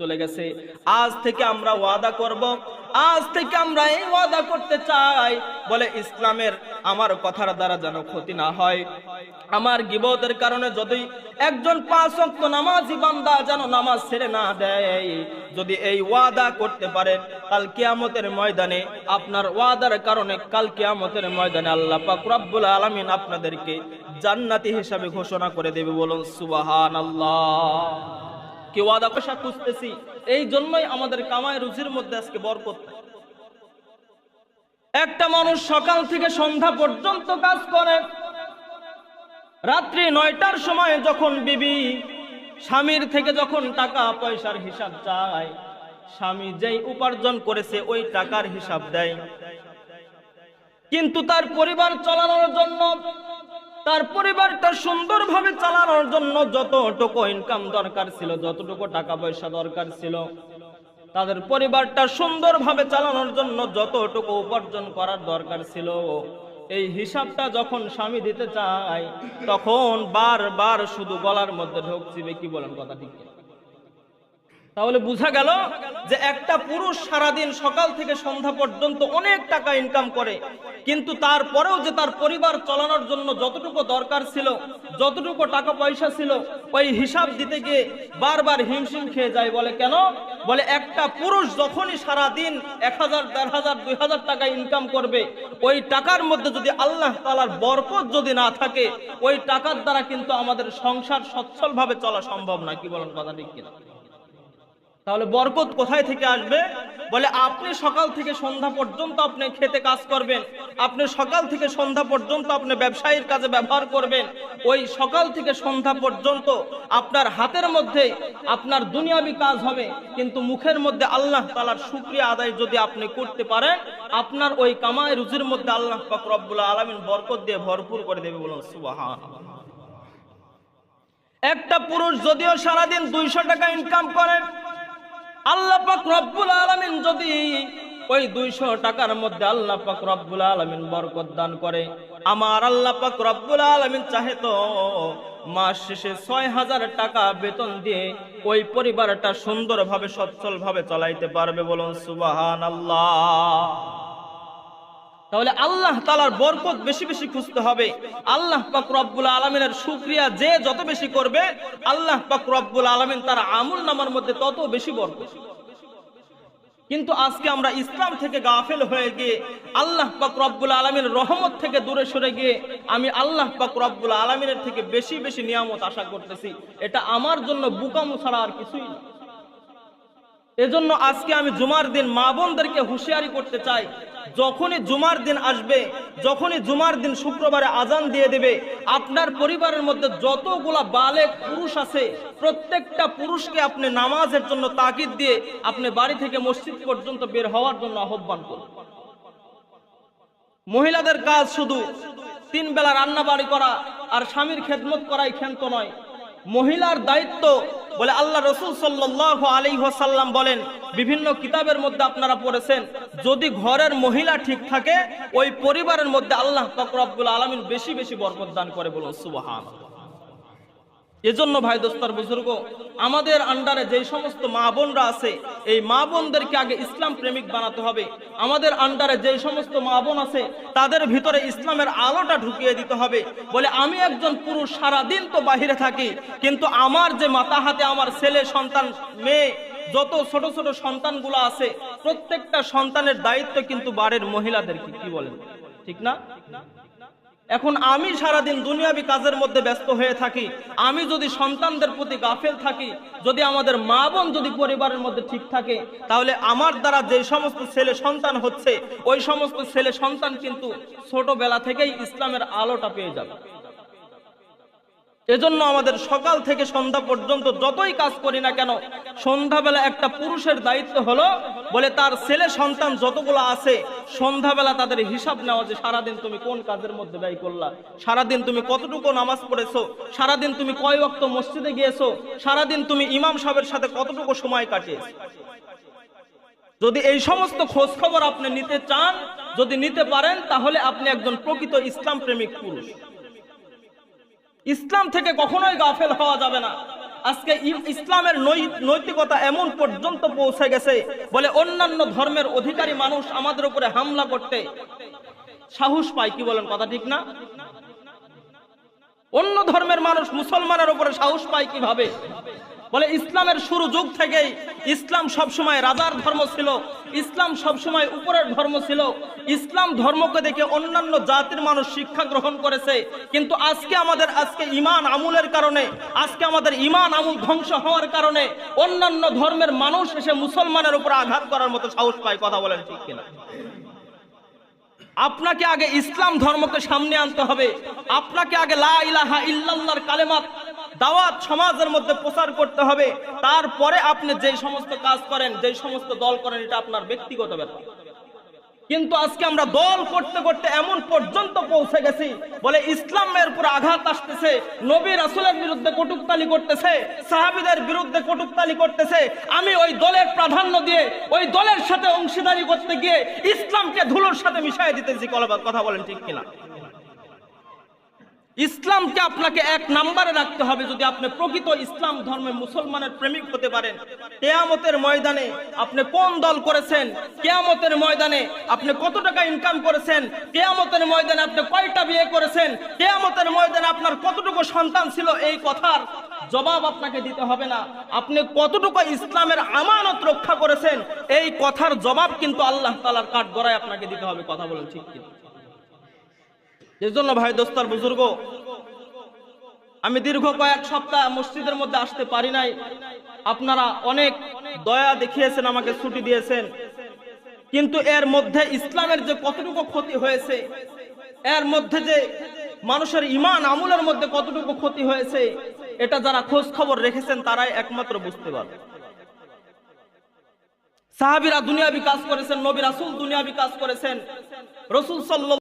চলে গেছে। আজ থেকে আমরা ওয়াদা করব, আজ থেকে আমরা এই ওয়াদা করতে চাই। বলে ইসলামের আমার কথার দ্বারা যেন ক্ষতি না হয়। আমার গিবতের কারণে যদি একজন পাঁচ ওয়াক্ত নামাজি বান্দা যেন নামাজ ছেড়ে না দেয়, যদি এই ওয়াদা করতে পারে, কাল কিয়ামতের ময়দানে আপনার ওয়াদার কারণে কাল কিয়ামতের ময়দানে আল্লাহ পাক রব্বুল আলামিন আপনাদেরকে জান্নাতি হিসাবে ঘোষণা করে দেবে বলুন, সুবহানাল্লাহ। কি ওয়াদা পয়সা খুঁজতেছি এই জন্যই আমাদের কামাই রুজির মধ্যে আজকে বরকত। একটা মানুষ সকাল থেকে সন্ধ্যা পর্যন্ত কাজ করে, রাত্রি নয়টার সময় যখন বিবি স্বামীর থেকে যখন টাকা পয়সার হিসাব চায়, স্বামী যেই উপার্জন করেছে ওই টাকার হিসাব দেয় কিন্তু তার পরিবার চালানোর জন্য তার পরিবারটা সুন্দরভাবে চালানোর জন্য যতটুকু ইনকাম দরকার ছিল, যতটুকু টাকা পয়সা দরকার ছিল, তাদের পরিবারটা সুন্দরভাবে চালানোর জন্য যতটুকু উপার্জন করার দরকার ছিল, এই হিসাবটা যখন স্বামী দিতে চায়, তখন বারবার শুধু গলার মধ্যে ঢুকছিবে কি বলেন কথা ঠিক? তাহলে বোঝা গেল যে একটা পুরুষ সারাদিন সকাল থেকে সন্ধ্যা পর্যন্ত অনেক টাকা ইনকাম করে। কিন্তু তারপরেও যে তার পরিবার চালানোর জন্য যতটুকু দরকার ছিল, যতটুকু টাকা পয়সা ছিল, ওই হিসাব দিতে গিয়ে বারবার হিমশিম খেয়ে যায় বলে কেন? বলে একটা পুরুষ যখনই সারাদিন এক হাজার, দেড় হাজার, দুই হাজার টাকা ইনকাম করবে, ওই টাকার মধ্যে যদি আল্লাহ তালার বরকত যদি না থাকে, ওই টাকার দ্বারা কিন্তু আমাদের সংসার সচ্ছলভাবে চলা সম্ভব না কি বলেন কথা ঠিক কিনা? তাহলে বরকত কোথায় থেকে আসবে? বলে, আপনি সকাল থেকে সন্ধ্যা পর্যন্ত আপনি খেতে কাজ করবেন। আপনি সকাল থেকে সন্ধ্যা পর্যন্ত আপনি ব্যবসায়ীর কাজে ব্যবহার করবেন। ওই সকাল থেকে সন্ধ্যা পর্যন্ত আপনার হাতের মধ্যে আপনার দুনিয়াবি কাজ হবে। কিন্তু মুখের মধ্যে আল্লাহ তালার শুক্রিয়া আদায় যদি আপনি করতে পারেন, আপনার ওই কামাই রুজির মধ্যে আল্লাহ পাক আলমিন বরকত দিয়ে ভরপুর করে দেবে বলুন একটা পুরুষ যদিও সারাদিন দুইশো টাকা ইনকাম করে আল্লাহ পাক রব্বুল আলামিন যদি ওই দুইশো টাকার মধ্যে আল্লাহ পাক রব্বুল আলমিন বরকত দান করে, আমার আল্লাহ পাক রব্বুল আলমিন চাহে তো মাস শেষে ছয় হাজার টাকা বেতন দিয়ে ওই পরিবারটা সুন্দরভাবে, সচ্ছলভাবে চালাইতে পারবে বলুন সুবাহান আল্লাহ তাহলে আল্লাহ তালার বরকত বেশি বেশি খুঁজতে হবে। আল্লাহ পাক রব্বুল আলমিনের সুক্রিয়া যে যত বেশি করবে, আল্লাহ পাক রব্বুল আলমিন তার আমুল নামার মধ্যে তত বেশি বরকত। কিন্তু আজকে আমরা ইসলাম থেকে গাফেল হয়ে গিয়ে, আল্লাহ পাক রব্বুল আলমিন রহমত থেকে দূরে সরে গিয়ে, আমি আল্লাহ পাক রব্বুল আলমিনের থেকে বেশি বেশি নিয়ামত আশা করতেছি। এটা আমার জন্য বুকামু ছাড়া আর কিছুই না। এজন্য আজকে আমি জুমার দিন মা বোনদেরকে হুঁশিয়ারি করতে চাই। যখনই জুমার দিন আসবে, যখনই জুমার দিন শুক্রবারে আজান দিয়ে দেবে, আপনার পরিবারের মধ্যে যতগুলা বালেক পুরুষ আছে, প্রত্যেকটা পুরুষকে আপনি নামাজের জন্য তাকিদ দিয়ে আপনি বাড়ি থেকে মসজিদ পর্যন্ত বের হওয়ার জন্য আহ্বান করুন। মহিলাদের কাজ শুধু তিন বেলা রান্না বাড়ি করা আর স্বামীর খেদমত করাই ক্ষান্ত নয়। মহিলার দায়িত্ব বলে আল্লাহ রসুল সাল্লাহ আলী সাল্লাম বলেন, বিভিন্ন কিতাবের মধ্যে আপনারা পড়েছেন, যদি ঘরের মহিলা ঠিক থাকে, ওই পরিবারের মধ্যে আল্লাহ ফকরাবুল আলমিন বেশি বেশি বরকত দান করে বলুন সুবাহান এজন্য ভাই দোস্তার বুজুর্গ, আমাদের আন্ডারে যে সমস্ত মা বোনরা আছে, এই মা বোনদেরকে আগে ইসলাম প্রেমিক বানাতে হবে। আমাদের আন্ডারে যে সমস্ত মা বোন আছে, তাদের ভিতরে ইসলামের আলোটা ঢুকিয়ে দিতে হবে। বলে, আমি একজন পুরুষ, সারাদিন তো বাহিরে থাকি, কিন্তু আমার যে মাথা হাতে আমার ছেলে, সন্তান, মেয়ে, যত ছোট ছোট সন্তানগুলো আছে, প্রত্যেকটা সন্তানের দায়িত্ব কিন্তু বাড়ির মহিলাদের কি কি বলেন? ঠিক না? এখন আমি সারাদিন দুনিয়াবি কাজের মধ্যে ব্যস্ত হয়ে থাকি। আমি যদি সন্তানদের প্রতি গাফেল থাকি, যদি আমাদের মা বোন যদি পরিবারের মধ্যে ঠিক থাকে, তাহলে আমার দ্বারা যে সমস্ত ছেলে সন্তান হচ্ছে, ওই সমস্ত ছেলে সন্তান কিন্তু ছোটবেলা থেকেই ইসলামের আলোটা পেয়ে যাবে। এজন্য আমাদের সকাল থেকে সন্ধ্যা পর্যন্ত যতই কাজ করি না কেন, সন্ধ্যাবেলা একটা পুরুষের দায়িত্ব হলো বলে তার ছেলে সন্তান যতগুলো আছে, সন্ধ্যাবেলা তাদের হিসাব নেওয়া যে সারাদিন তুমি কোন কাজের মধ্যে ব্যয় করলা, সারাদিন তুমি কতটুকু নামাজ পড়েছো, সারাদিন তুমি কয় ওয়াক্ত মসজিদে গিয়েছো, সারাদিন তুমি ইমাম সাহেবের সাথে কতটুকু সময় কাটিয়েছো। যদি এই সমস্ত খোঁজ খবর আপনি নিতে চান, যদি নিতে পারেন, তাহলে আপনি একজন প্রকৃত ইসলাম প্রেমিক পুরুষ। ইসলাম থেকে কখনোই গাফেল হওয়া যাবে না। আজকে ইসলামের নৈতিকতা এমন পর্যন্ত পৌঁছে গেছে, বলে অন্যান্য ধর্মের অধিকারী মানুষ আমাদের উপরে হামলা করতে সাহস পায়, কি বলেন কথা ঠিক না? অন্য ধর্মের মানুষ মুসলমানের উপরে সাহস পায় কীভাবে? বলে, ইসলামের শুরু যুগ থেকেই ইসলাম সবসময় রাজার ধর্ম ছিল, ইসলাম সবসময় উপরের ধর্ম ছিল, ইসলাম ধর্মকে দেখে অন্যান্য জাতির মানুষ শিক্ষা গ্রহণ করেছে, কিন্তু আজকে আমাদের, আজকে ইমান আমুলের কারণে, আজকে আমাদের ইমান আমুল ধ্বংস হওয়ার কারণে অন্যান্য ধর্মের মানুষ এসে মুসলমানের উপর আঘাত করার মতো সাহস পায়, কথা বলেন ঠিক কিনা? আপনাকে আগে ইসলাম ধর্মকে সামনে আনতে হবে, আপনাকে আগে লা ইলাহা ইল্লাল্লাহর কালেমাত দাওয়াত সমাজের মধ্যে প্রচার করতে হবে। তারপরে আপনি যে সমস্ত কাজ করেন যে সমস্ত দল করেন, এটা আপনার ব্যক্তিগত ব্যাপার। কিন্তু আজকে আমরা দল করতে করতে এমন পর্যন্ত পৌঁছে গেছি, বলে ইসলামের উপর আঘাত আসতেছে, নবী রাসূলের বিরুদ্ধে কটুকতালি করতেছে, সাহাবিদের বিরুদ্ধে কটুকতালি করতেছে। আমি ওই দলের প্রাধান্য দিয়ে, ওই দলের সাথে অংশীদারি করতে গিয়ে ইসলামকে ধুলোর সাথে মিশাই দিতেছি কথা বলেন ঠিক কিনা? ইসলামকে আপনাকে এক নাম্বারে রাখতে হবে যদি আপনি প্রকৃত ইসলাম ধর্মে মুসলমানের প্রেমিক হতে পারেন। কেয়ামতের ময়দানে আপনি কোন দল করেছেন? কেয়ামতের ময়দানে আপনি কত টাকা ইনকাম করেছেন? কেয়ামতের ময়দানে আপনি কয়টা বিয়ে করেছেন? কেয়ামতের ময়দানে আপনার কতটুকু সন্তান ছিল? এই কথার জবাব আপনাকে দিতে হবে না। আপনি কতটুকু ইসলামের আমানত রক্ষা করেছেন? এই কথার জবাব কিন্তু আল্লাহ তালার কাঠ গড়ায় আপনাকে দিতে হবে। কথা বলেন ঠিক কিনা? এর জন্য ভাই দোস্তার বুজুর্গ, আমি দীর্ঘ কয়েক সপ্তাহ মসজিদের মধ্যে আসতে পারি নাই। আপনারা অনেক দয়া দেখিয়েছেন, আমাকে ছুটি দিয়েছেন। কিন্তু এর মধ্যে ইসলামের যে কতটুকু ক্ষতি হয়েছে, এর মধ্যে যে মানুষের ইমান আমলের মধ্যে কতটুকু ক্ষতি হয়েছে, এটা যারা খোঁজ খবর রেখেছেন, তারাই একমাত্র বুঝতে পারবে। সাহাবিরা দুনিয়াবি কাজ করেছেন, নবী রাসূল দুনিয়াবি কাজ করেছেন, রসুল সাল্লাল্লাহু